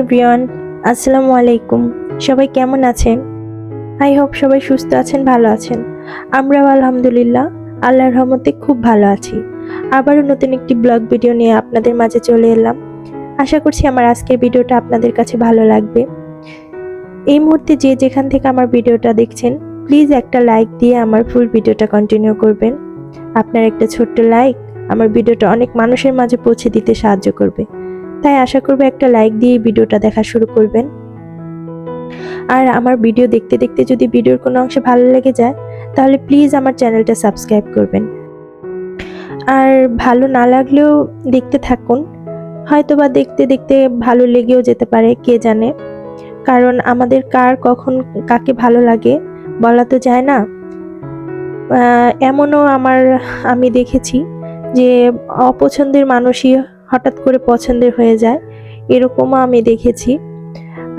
Everyone, আসসালামু আলাইকুম। সবাই কেমন আছেন? আই হোপ সবাই সুস্থ আছেন, ভালো আছেন। আমরাও আলহামদুলিল্লাহ, আল্লাহর রহমতে খুব ভালো আছি। আবারও নতুন একটি ব্লগ ভিডিও নিয়ে আপনাদের মাঝে চলে এলাম। আশা করছি আমার আজকের ভিডিওটা আপনাদের কাছে ভালো লাগবে। এই মুহূর্তে যে যেখান থেকে আমার ভিডিওটা দেখছেন, প্লিজ একটা লাইক দিয়ে আমার ফুল ভিডিওটা কন্টিনিউ করবেন। আপনার একটা ছোট্ট লাইক আমার ভিডিওটা অনেক মানুষের মাঝে পৌঁছে দিতে সাহায্য করবে। তাই আশা করব একটা লাইক দিয়ে ভিডিওটা দেখা শুরু করবেন। আর আমার ভিডিও দেখতে দেখতে যদি ভিডিওর কোনো অংশে ভালো লেগে যায়, তাহলে প্লিজ আমার চ্যানেলটা সাবস্ক্রাইব করবেন। আর ভালো না লাগলেও দেখতে থাকুন। হয়তোবা দেখতে দেখতে ভালো লেগেও যেতে পারে, কে জানে? কারণ আমাদের কার কখন কাকে ভালো লাগে বলা তো যায় না। এমনও আমার, আমি দেখেছি যে অপছন্দের মানুষই হঠাৎ করে পছন্দের হয়ে যায়, এরকমও আমি দেখেছি।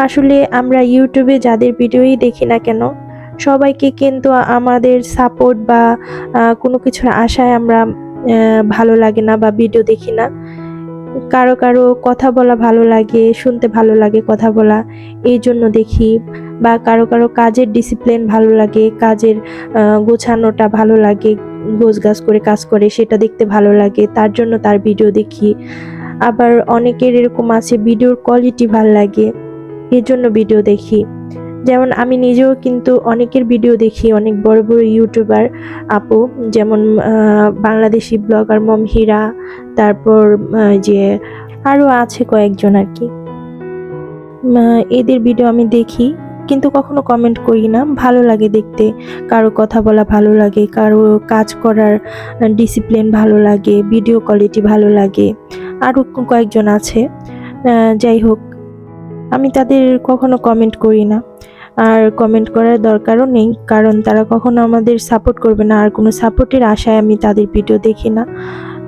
আসলে আমরা ইউটিউবে যাদের ভিডিওই দেখি না কেন, সবাইকে কিন্তু আমাদের সাপোর্ট বা কোনো কিছুর আশায় আমরা ভালো লাগে না বা ভিডিও দেখি না। কারও কারও কথা বলা ভালো লাগে, শুনতে ভালো লাগে কথা বলা, এই জন্য দেখি। বা কারও কারও কাজের ডিসিপ্লিন ভালো লাগে, কাজের গোছানোটা ভালো লাগে, গোছগাছ করে কাজ করে সেটা দেখতে ভালো লাগে, তার জন্য তার ভিডিও দেখি। আবার অনেকের এরকম আছে ভিডিওর কোয়ালিটি ভালো লাগে, এর জন্য ভিডিও দেখি। যেমন আমি নিজেও কিন্তু অনেকের ভিডিও দেখি, অনেক বড় বড় ইউটিউবার আপু, যেমন বাংলাদেশি ব্লগার মম হীরা, তারপর যে আরও আছে কয়েকজন আর কি। এদের ভিডিও আমি দেখি। কিন্তু কখনো কমেন্ট করি না। ভালো লাগে দেখতে। কারও কথা বলা ভালো লাগে, কারও কাজ করার ডিসিপ্লিন ভালো লাগে ভিডিও কোয়ালিটি ভালো লাগে। আরও কয়েকজন আছে। যাই হোক, আমি তাদের কখনো কমেন্ট করি না। আর কমেন্ট করার দরকারও নেই, কারণ তারা কখনো আমাদের সাপোর্ট করবে না। আর কোনো সাপোর্টের আশায় আমি তাদের ভিডিও দেখি না।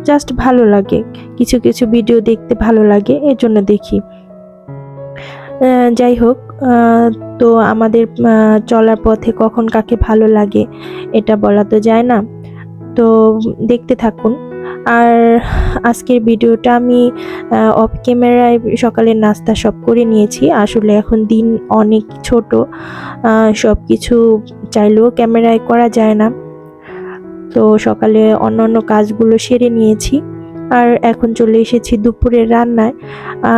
জাস্ট ভালো লাগে। কিছু কিছু ভিডিও দেখতে ভালো লাগে এর জন্য দেখি যাই হোক তো আমাদের চলার পথে কখন কাকে ভালো লাগে এটা বলা তো যায় না। তো দেখতে থাকুন। আর আজকের ভিডিওটা আমি অফ ক্যামেরায় সকালের নাস্তা সব করে নিয়েছি। আসলে এখন দিন অনেক ছোট সব কিছু চাইলেও ক্যামেরায় করা যায় না। তো সকালে অন্য অন্য কাজগুলো সেরে নিয়েছি। আর এখন চলে এসেছি দুপুরের রান্নায়।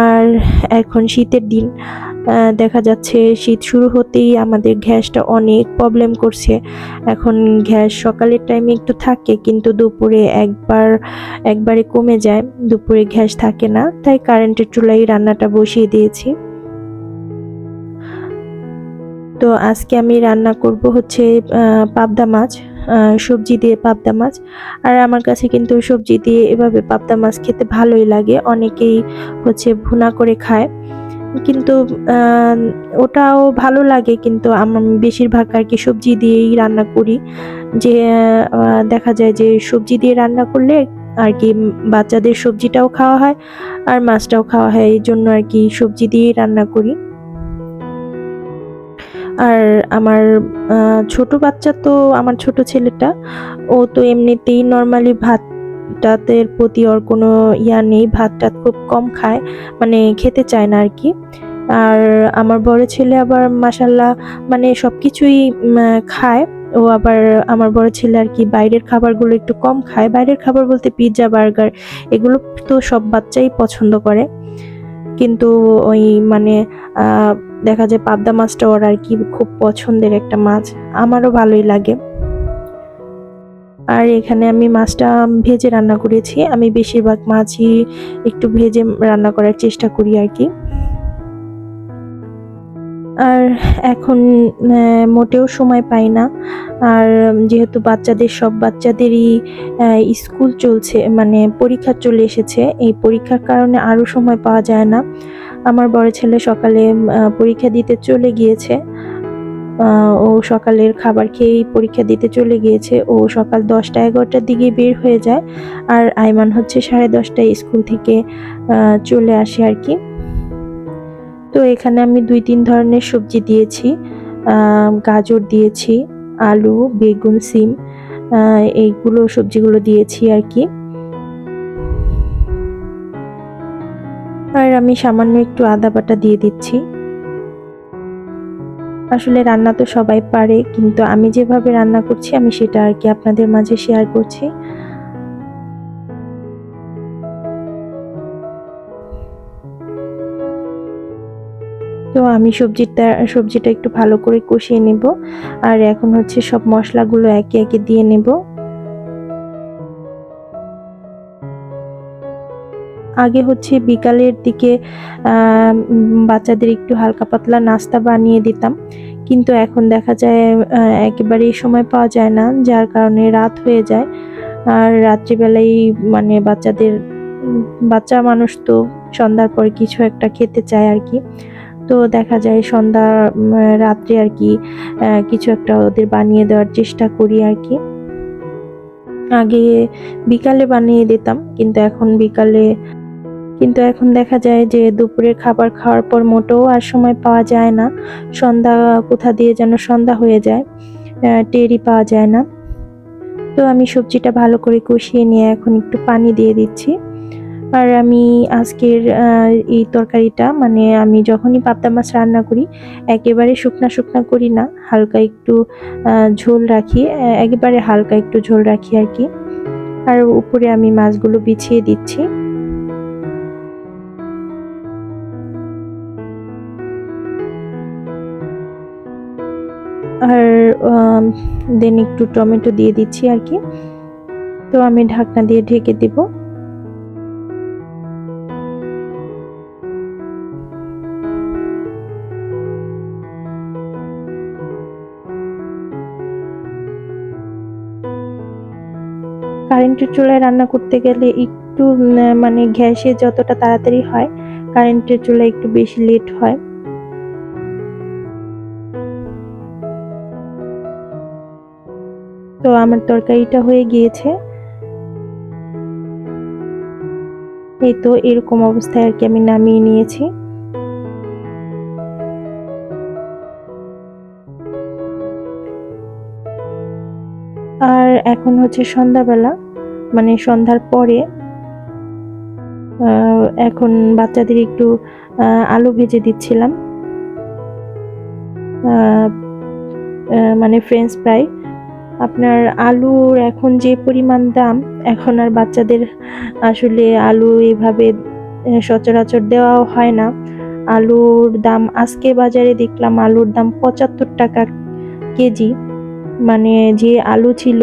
আর এখন শীতের দিন। দেখা যাচ্ছে শীত শুরু হতেই আমাদের গ্যাসটা অনেক প্রবলেম করছে। এখন গ্যাস সকালের টাইমে একটু থাকে, কিন্তু দুপুরে একবার, একবারে কমে যায়। দুপুরে গ্যাস থাকে না, তাই কারেন্টের চুলাই রান্নাটা বসিয়ে দিয়েছি। তো আজকে আমি রান্না করব হচ্ছে পাবদা মাছ সবজি দিয়ে পাবদা মাছ। আর আমার কাছে কিন্তু সবজি দিয়ে এভাবে পাবদা মাছ খেতে ভালোই লাগে। অনেকেই হচ্ছে ভুনা করে খায়। কিন্তু ওটাও ভালো লাগে কিন্তু আমার বেশিরভাগ আর কি সবজি দিয়েই রান্না করি। যে দেখা যায় যে সবজি দিয়ে রান্না করলে আর কি বাচ্চাদের সবজিটাও খাওয়া হয় আর মাছটাও খাওয়া হয়, এই জন্য আর কি সবজি দিয়েই রান্না করি। আর আমার ছোট বাচ্চা তো, আমার ছোট ছেলেটা, ও তো এমনিতেই নর্মালি ভাতটাতের প্রতি ওর কোনো ইয়া নেই, ভাতটা খুব কম খায় মানে খেতে চায় না আর কি আর আমার বড় ছেলে আবার মাসাল্লাহ মানে সব কিছুই খায়। ও আবার আমার বড় ছেলে আর কি বাইরের খাবারগুলো একটু কম খায়। বাইরের খাবার বলতে পিৎজা বার্গার এগুলো তো সব বাচ্চাই পছন্দ করে। কিন্তু ওই মানে দেখা যায় পাবদা মাছটা ওর আর কি খুব পছন্দের একটা মাছ। আমারও ভালোই লাগে। আর এখানে আমি মাছটা ভেজে রান্না করেছি। আমি বেশিরভাগ মাছই একটু ভেজে রান্না করার চেষ্টা করি আর কি। আর এখন মোটেও সময় পাই না। আর যেহেতু বাচ্চাদের, সব বাচ্চাদেরই স্কুল চলছে মানে পরীক্ষা চলে এসেছে, এই পরীক্ষার কারণে আরও সময় পাওয়া যায় না। আমার বড় ছেলে সকালে পরীক্ষা দিতে চলে গিয়েছে। ও সকালের খাবার খেয়েই পরীক্ষা দিতে চলে গিয়েছে। ও সকাল দশটা এগারোটার দিকে বের হয়ে যায়। আর আইমান হচ্ছে সাড়ে দশটায় স্কুল থেকে চলে আসে আর কি। তো এখানে আমি দুই তিন ধরনের সবজি দিয়েছি। গাজর দিয়েছি, আলু, বেগুন, সিম এইগুলো সবজিগুলো দিয়েছি আর কি। আর আমি সামান্য একটু আদা বাটা দিয়ে দিচ্ছি। আসলে রান্না তো সবাই পারে, কিন্তু আমি যেভাবে রান্না করছি, আমি সেটা আর কি আপনাদের মাঝে শেয়ার করছি। তো আমি সবজিটা সবজিটা একটু ভালো করে কষিয়ে নেব। আর এখন হচ্ছে সব মশলাগুলো একে একে দিয়ে নেব। আগে হচ্ছে বিকালের দিকে বাচ্চাদের একটু হালকা পাতলা নাস্তা বানিয়ে দিতাম। কিন্তু এখন দেখা যায় আহ, একেবারেই সময় পাওয়া যায় না যার কারণে রাত হয়ে যায়। আর রাত্রিবেলায় মানে বাচ্চাদের বাচ্চা মানুষ তো সন্ধ্যার পর কিছু একটা খেতে চায় আর কি। তো দেখা যায় সন্ধ্যা রাত্রে আর কি কিছু একটা ওদের বানিয়ে দেওয়ার চেষ্টা করি আর কি। আগে বিকালে বানিয়ে দিতাম কিন্তু এখন বিকালে কিন্তু এখন দেখা যায় যে দুপুরের খাবার খাওয়ার পর মোটেও আর সময় পাওয়া যায় না। সন্ধ্যা কোথা দিয়ে যেন সন্ধ্যা হয়ে যায় টেরই পাওয়া যায় না। তো আমি সবজিটা ভালো করে কষিয়ে নিয়ে এখন একটু পানি দিয়ে দিচ্ছি। আর আমি আজকের এই তরকারিটা মানে আমি যখনই পাবদা মাছ রান্না করি, একেবারে শুকনা শুকনা করি না, হালকা একটু ঝোল রাখি, একেবারে হালকা একটু ঝোল রাখি আর কি। আর উপরে আমি মাছগুলো বিছিয়ে দিচ্ছি। আর দেন একটু টমেটো দিয়ে দিচ্ছি আর কি। তো আমি ঢাকনা দিয়ে ঢেকে দিব। কারেন্টের চুলায় রান্না করতে গেলে একটু মানে গ্যাসে যতটা তাড়াতাড়ি হয়, কারেন্টের চুলায় একটু বেশি লেট হয়। তো আমার তরকারিটা হয়ে গিয়েছে। এই তো এরকম অবস্থায় আর কি আমি নামিয়ে নিয়েছি। আর এখন হচ্ছে সন্ধ্যাবেলা মানে সন্ধ্যার পরে এখন বাচ্চাদের একটু আলু ভেজে দিচ্ছিলাম। মানে ফ্রেঞ্চ ফ্রাই। আপনার আলুর এখন যে পরিমাণ দাম এখন আর বাচ্চাদের আসলে আলু এইভাবে আহ, সচরাচর দেওয়াও হয় না। আলুর দাম আজকে বাজারে দেখলাম আলুর দাম পঁচাত্তর টাকা কেজি। মানে যে আলু ছিল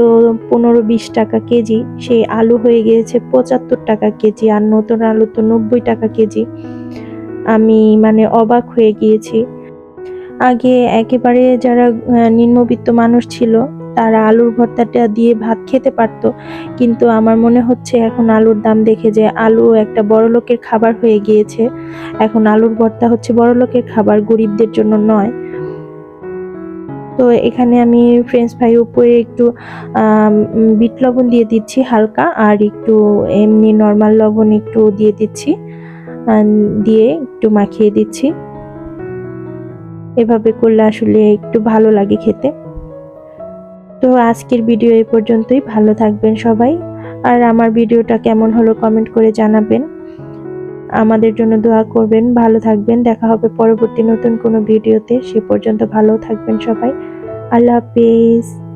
পনেরো বিশ টাকা কেজি সেই আলু হয়ে গিয়েছে পঁচাত্তর টাকা কেজি আর নতুন আলু তো নব্বই টাকা কেজি। আমি মানে অবাক হয়ে গিয়েছি। আগে একেবারে যারা নিম্নবিত্ত মানুষ ছিল তারা আলুর ভর্তাটা দিয়ে ভাত খেতে পারতো। কিন্তু আমার মনে হচ্ছে এখন আলুর দাম দেখে যে আলু একটা বড় লোকের খাবার হয়ে গিয়েছে। এখন আলুর ভর্তা হচ্ছে বড় লোকের খাবার, গরিবদের জন্য নয়। তো এখানে আমি ফ্রেঞ্চ ফ্রাই উপরে একটু বিট লবণ দিয়ে দিচ্ছি হালকা, আর একটু এমনি নর্মাল লবণ একটু দিয়ে দিচ্ছি দিয়ে একটু মাখিয়ে দিচ্ছি। এভাবে করলে আসলে একটু ভালো লাগে খেতে। তো আজকের ভিডিও এই পর্যন্তই। ভালো থাকবেন সবাই। আর আমার ভিডিওটা কেমন হলো কমেন্ট করে জানাবেন। আমাদের জন্য দোয়া করবেন। ভালো থাকবেন। দেখা হবে পরবর্তী নতুন কোনো ভিডিওতে। সে পর্যন্ত ভালো থাকবেন সবাই। আল্লাহ হাফিজ।